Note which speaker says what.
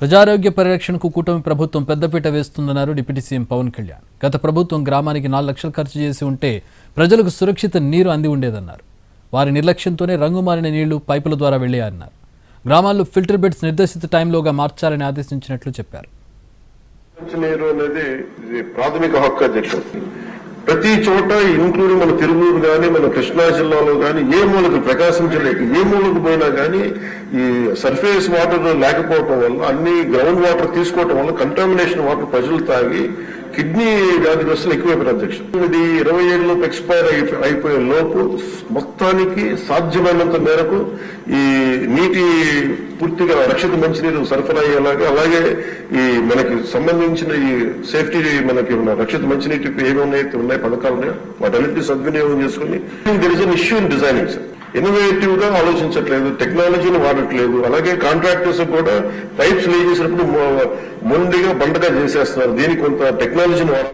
Speaker 1: ప్రజారోగ్య పరిరక్షణకు కూటమి ప్రభుత్వం పెద్దపీట వేస్తుందన్నారు డిప్యూటీ సీఎం పవన్ కళ్యాణ్. గత ప్రభుత్వం గ్రామానికి నాలుగు లక్షలు ఖర్చు చేసి ఉంటే ప్రజలకు సురక్షిత నీరు అంది ఉండేదన్నారు. వారి నిర్లక్ష్యంతోనే రంగుమారిన నీళ్ళు పైపుల ద్వారా వెళ్ళాయన్నారు గ్రామాల్లో ఫిల్టర్ బెడ్స్ నిర్దేశిత టైంలోగా మార్చాలని ఆదేశించినట్లు చెప్పారు.
Speaker 2: అనేది ప్రాథమిక హక్కు అధ్యక్షుడు ప్రతి చోట ఇంక్లూడింగ్ మన తిరువూరు కానీ మన కృష్ణా జిల్లాలో కానీ ఏ మూలకు ప్రకాశం జిల్లాకి ఏ మూలకు పోయినా కానీ ఈ సర్ఫేస్ వాటర్ లేకపోవటం వల్ల అన్ని గ్రౌండ్ వాటర్ తీసుకోవటం వల్ల కంటామినేషన్ వాటర్ ప్రజలు తాగి కిడ్నీ వ్యాధిగ్రస్తులు ఎక్కువైపోయారు అధ్యక్ష. ఇది ఇరవై ఏళ్ళలోపు ఎక్స్పైర్ అయిపోయే లోపు మొత్తానికి సాధ్యమైనంత మేరకు ఈ నీటి పూర్తిగా రక్షిత మంచినీరు సరఫరా అయ్యేలాగా అలాగే ఈ మనకి సంబంధించిన ఈ సేఫ్టీ మనకి ఉన్న రక్షిత మంచినీటి ఏమైతే ఉన్నాయి పథకాలు ఉన్నాయో వాటన్నిటిని సద్వినియోగం చేసుకుని there is an issue in designing sir ఇన్నోవేటివ్గా ఆలోచించట్లేదు టెక్నాలజీని వాడట్లేదు. అలాగే కాంట్రాక్టర్స్ కూడా పైప్స్ లే చేసినప్పుడు ముందుగా మొండిగా బండగా చేసేస్తున్నారు. దీనికి కొంత టెక్నాలజీని వాడ